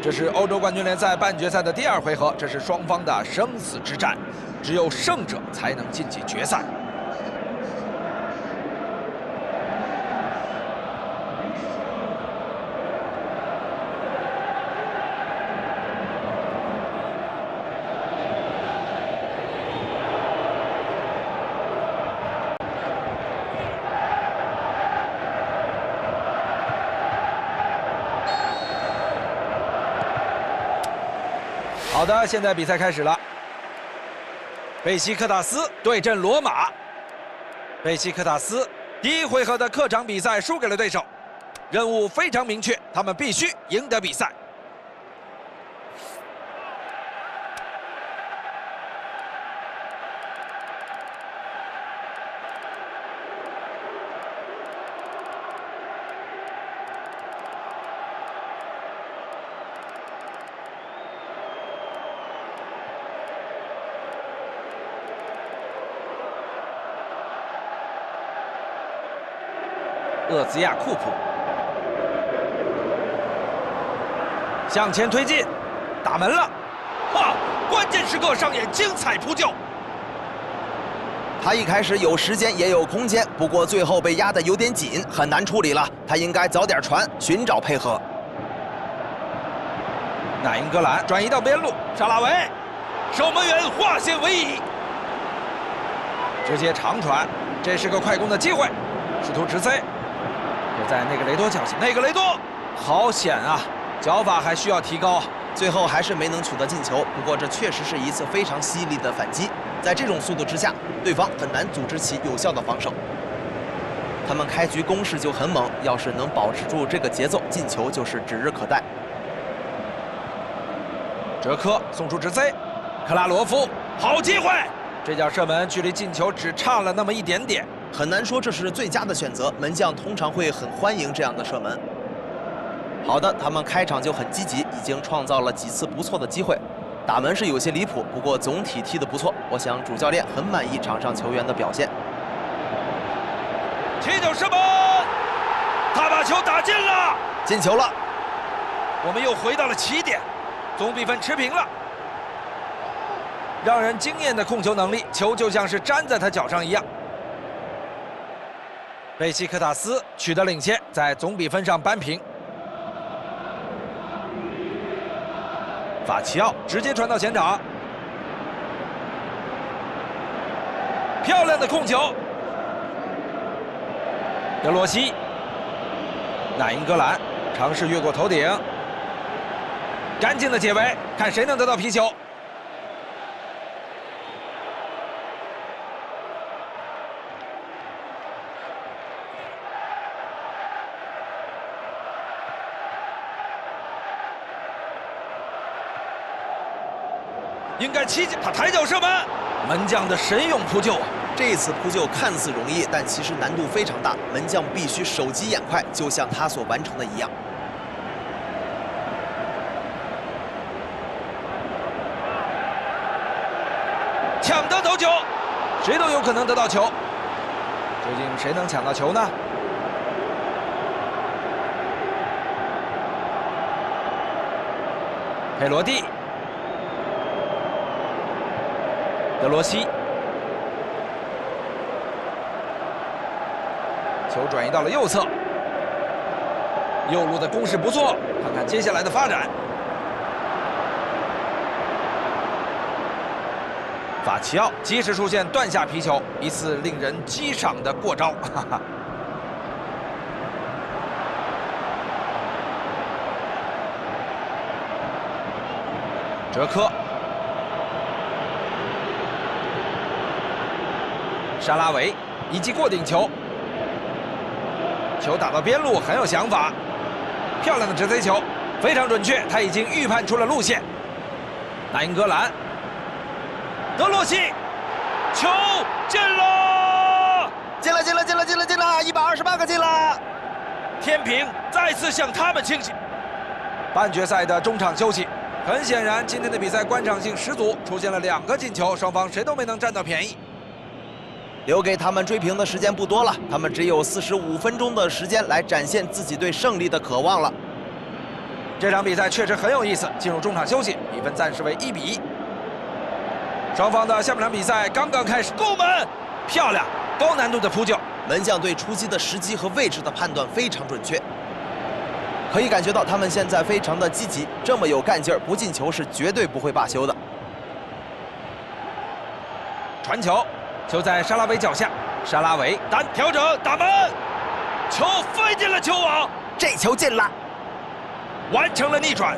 这是欧洲冠军联赛半决赛的第二回合，这是双方的生死之战，只有胜者才能晋级决赛。好的，现在比赛开始了。贝西克塔斯对阵罗马。贝西克塔斯第一回合的客场比赛输给了对手，任务非常明确，他们必须赢得比赛。厄兹亚库普向前推进，打门了！哇，关键时刻上演精彩扑救。他一开始有时间也有空间，不过最后被压得有点紧，很难处理了。他应该早点传，寻找配合。那英格兰转移到边路，沙拉维，守门员化险为夷，直接长传，这是个快攻的机会，试图直塞。在内格雷多脚下，内格雷多，好险啊！脚法还需要提高，最后还是没能取得进球。不过这确实是一次非常犀利的反击，在这种速度之下，对方很难组织起有效的防守。他们开局攻势就很猛，要是能保持住这个节奏，进球就是指日可待。哲科送出直塞，克拉罗夫，好机会！这脚射门距离进球只差了那么一点点。很难说这是最佳的选择，门将通常会很欢迎这样的射门。好的，他们开场就很积极，已经创造了几次不错的机会，打门是有些离谱，不过总体踢得不错。我想主教练很满意场上球员的表现。踢球射门，他把球打进了，进球了。我们又回到了起点，总比分持平了。让人惊艳的控球能力，球就像是粘在他脚上一样。贝西克塔斯取得领先，在总比分上扳平。法齐奥直接传到前场，漂亮的控球。德罗西，那英格兰尝试越过头顶，干净的解围，看谁能得到皮球。应该起脚，他抬脚射门，门将的神勇扑救。这次扑救看似容易，但其实难度非常大，门将必须手疾眼快，就像他所完成的一样。抢得头球，谁都有可能得到球。究竟谁能抢到球呢？佩罗蒂。德罗西，球转移到了右侧，右路的攻势不错，看看接下来的发展。法齐奥及时出现断下皮球，一次令人激赏的过招。哈哈。哲科。沙拉维以及过顶球，球打到边路很有想法，漂亮的直塞球，非常准确，他已经预判出了路线。那英格兰，德罗西，球进了，进了，进了，进了，进了，进了，一百二十八个进了，天平再次向他们倾斜。半决赛的中场休息，很显然今天的比赛观赏性十足，出现了两个进球，双方谁都没能占到便宜。留给他们追平的时间不多了，他们只有四十五分钟的时间来展现自己对胜利的渴望了。这场比赛确实很有意思。进入中场休息，比分暂时为一比一。双方的下半场比赛刚刚开始，攻门，漂亮，高难度的扑救。门将对出击的时机和位置的判断非常准确，可以感觉到他们现在非常的积极，这么有干劲儿，不进球是绝对不会罢休的。传球，球在沙拉维脚下，沙拉维单调整打门，球飞进了球网，这球进了，完成了逆转。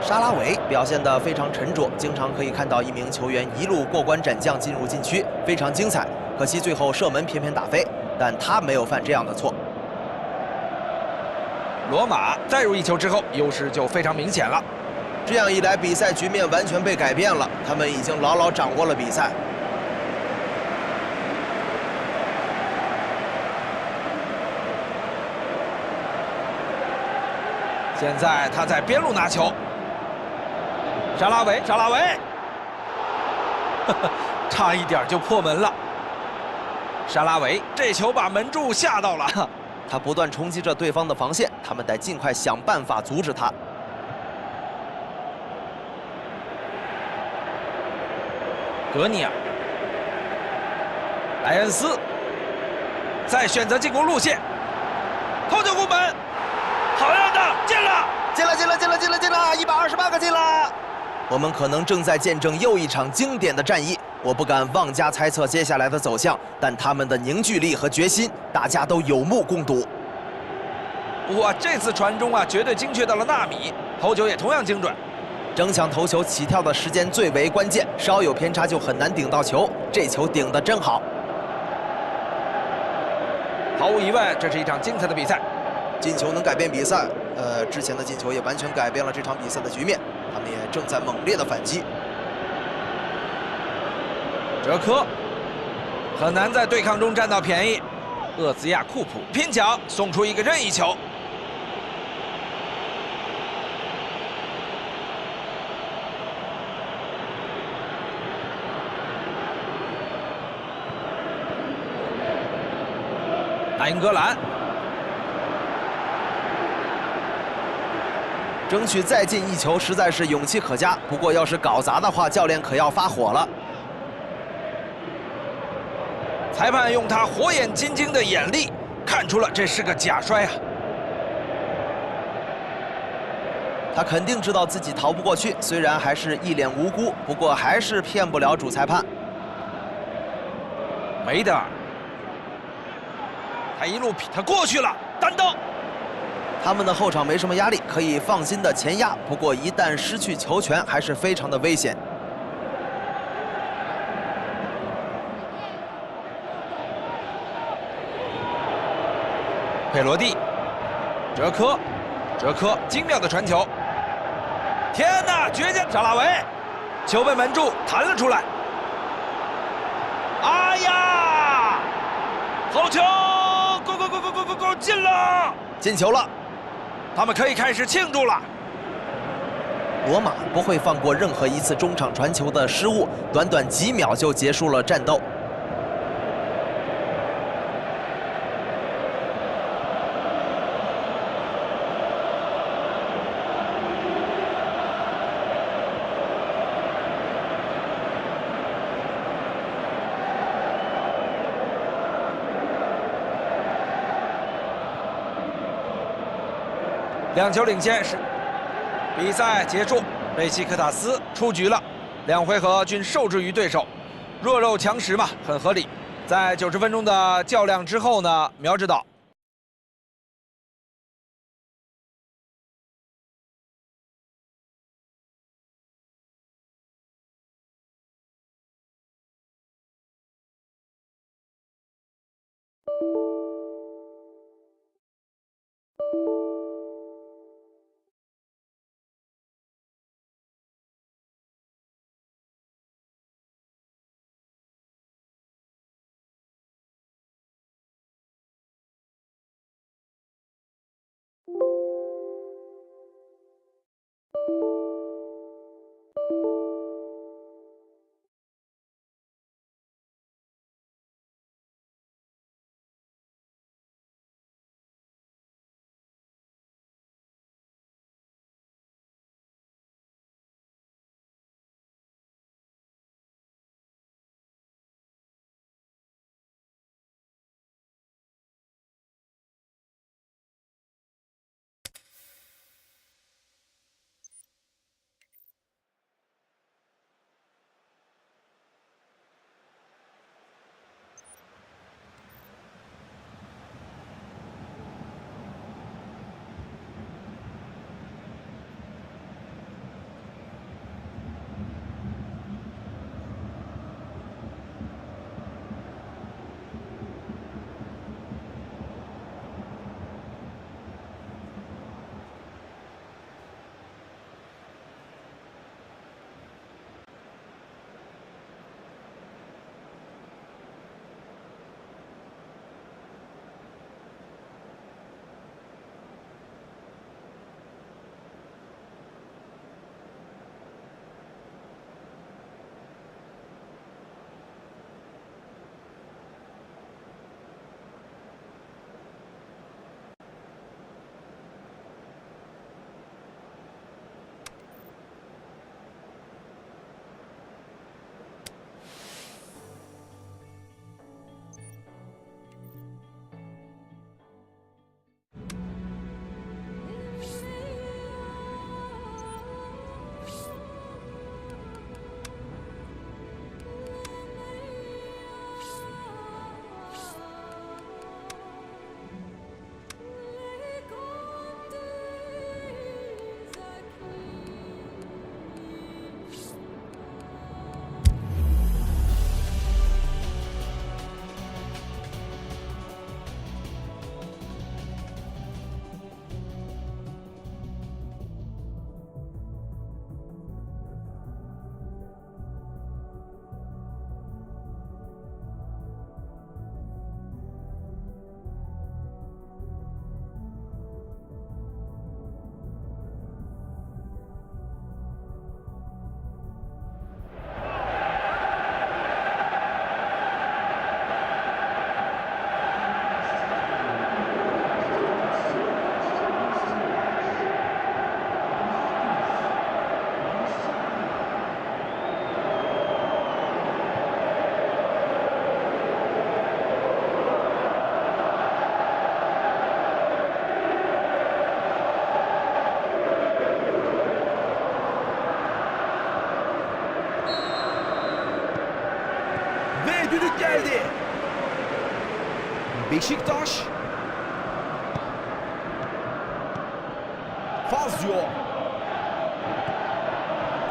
沙拉维表现得非常沉着，经常可以看到一名球员一路过关斩将进入禁区，非常精彩。可惜最后射门偏偏打飞，但他没有犯这样的错。罗马再入一球之后，优势就非常明显了。这样一来，比赛局面完全被改变了，他们已经牢牢掌握了比赛。现在他在边路拿球。沙拉维，沙拉维，差一点就破门了。沙拉维这球把门柱吓到了，他不断冲击着对方的防线，他们得尽快想办法阻止他。格尼尔，莱恩斯，再选择进攻路线，头球攻门，好样的，进了，进了，进了，进了，进了，进了，一百二十八个进了。我们可能正在见证又一场经典的战役，我不敢妄加猜测接下来的走向，但他们的凝聚力和决心，大家都有目共睹。哇，这次传中啊，绝对精确到了纳米，头球也同样精准。争抢头球起跳的时间最为关键，稍有偏差就很难顶到球。这球顶得真好。毫无疑问，这是一场精彩的比赛。进球能改变比赛，呃，之前的进球也完全改变了这场比赛的局面。他们也正在猛烈的反击。哲科很难在对抗中占到便宜。厄兹亚库普拼抢送出一个任意球。大英格兰。争取再进一球，实在是勇气可嘉。不过，要是搞砸的话，教练可要发火了。裁判用他火眼金睛的眼力，看出了这是个假摔啊！他肯定知道自己逃不过去，虽然还是一脸无辜，不过还是骗不了主裁判。梅德尔，他一路他过去了，单刀。他们的后场没什么压力，可以放心的前压。不过一旦失去球权，还是非常的危险。佩罗蒂，哲科，哲科，精妙的传球！天哪，绝佳！扎拉维，球被门柱弹了出来。哎呀！好球！go go go go go go go！进了，进球了。他们可以开始庆祝了。罗马不会放过任何一次中场传球的失误，短短几秒就结束了战斗。两球领先是比赛结束，贝西克塔斯出局了，两回合均受制于对手，弱肉强食嘛，很合理。在九十分钟的较量之后呢，苗指导。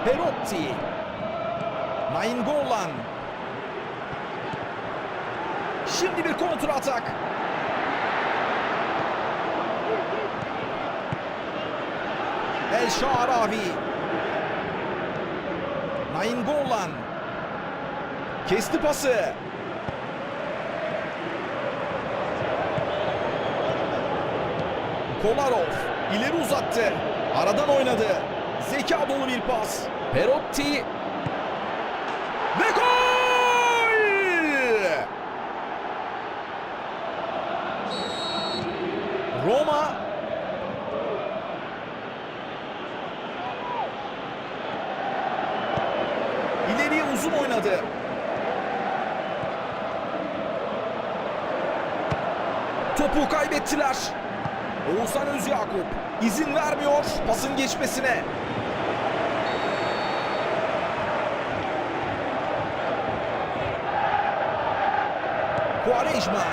Perotti. Nainggolan. Şimdi bir kontra atak. El Şaravi. Nainggolan. Kesti pası. Kolarov ileri uzattı. Aradan oynadı. Zeka dolu bir pas. Perotti. Ve gol! Roma ileriye uzun oynadı. Topu kaybettiler. Oğuzhan Özyakup izin vermiyor pasın geçmesine. Quaresma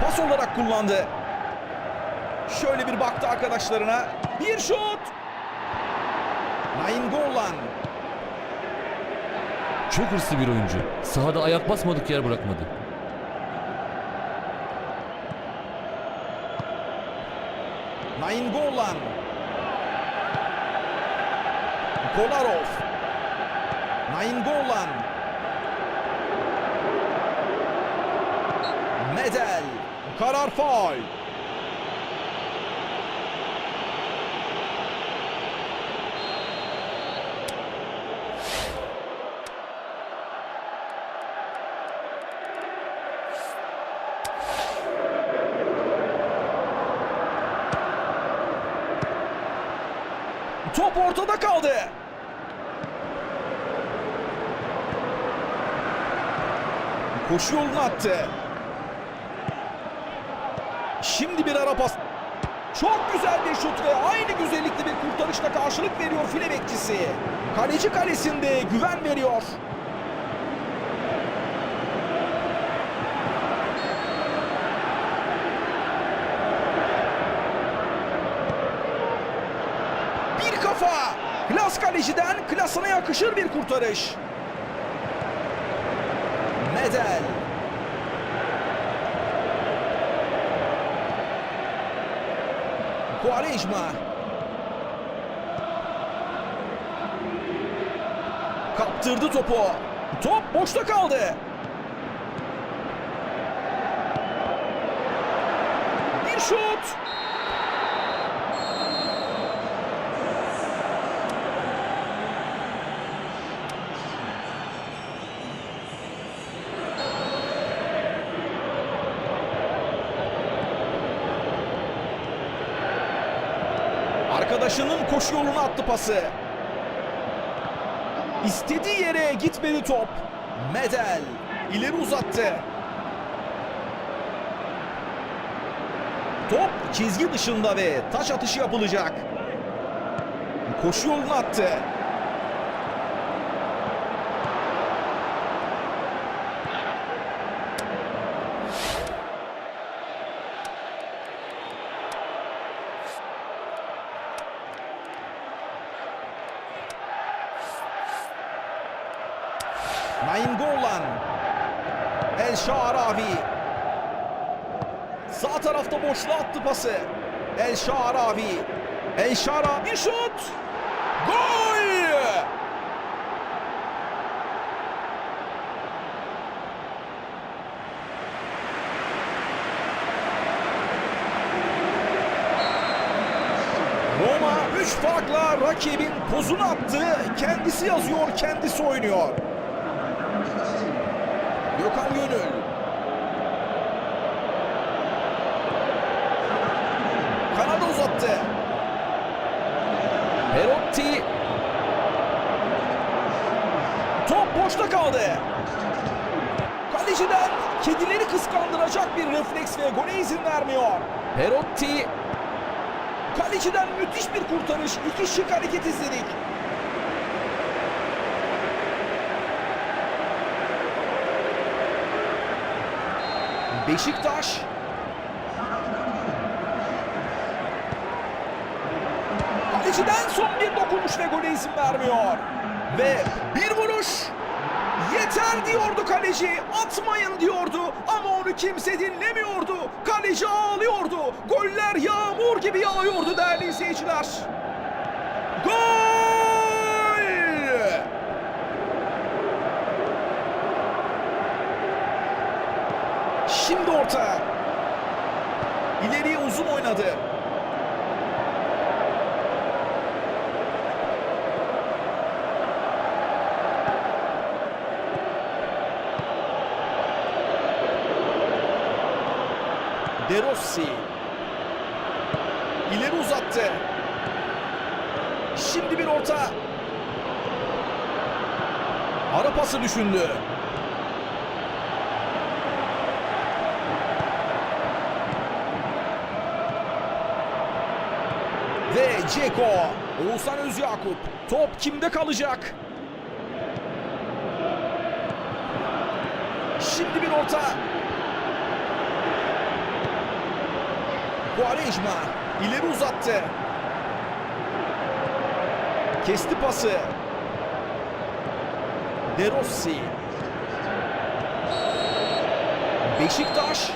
pas olarak kullandı. Şöyle bir baktı arkadaşlarına. Bir şut. Nainggolan. Çok hırslı bir oyuncu. Sahada ayak basmadık yer bırakmadı. Nainggolan. Kolarov. Nainggolan. Medel. Karar faul. Top ortada kaldı. Koşu yolunu attı. Şimdi bir ara pas. Çok güzel bir şut ve aynı güzellikte bir kurtarışla karşılık veriyor file bekçisi. Kaleci kalesinde güven veriyor. Bir kafa. Klas kaleciden klasına yakışır bir kurtarış. Medel. Quaresma. Kaptırdı topu. Top boşta kaldı. Bir şut. Koşu yoluna attı pası. İstediği yere gitmedi top. Medel ileri uzattı. Top çizgi dışında ve taş atışı yapılacak. Koşu yoluna attı. Nainggolan. El Şaravi. Sağ boşluğa attı pası. El Şaravi. El Şara bir şut. Gol! Roma 3 farkla rakibin pozunu attı. Kendisi yazıyor, kendisi oynuyor. Gökhan Gönül. refleks ve gole izin vermiyor. Perotti. Kaleciden müthiş bir kurtarış. İki şık hareket izledik. Beşiktaş. Kaleciden son bir dokunuş ve gole izin vermiyor. Ve bir vuruş. Yeter diyordu kaleci. Atmayın diyordu ama onu kimse dinlemiyordu. Kaleci ağlıyordu. Goller yağmur gibi yağıyordu değerli izleyiciler. Gol! Şimdi orta. İleriye uzun oynadı. Rossi. İleri uzattı. Şimdi bir orta. Ara pası düşündü. Ve Ceko. Oğuzhan Özyakup. Top kimde kalacak? Şimdi bir orta. Quaresma ileri uzattı. Kesti pası. De Rossi. Beşiktaş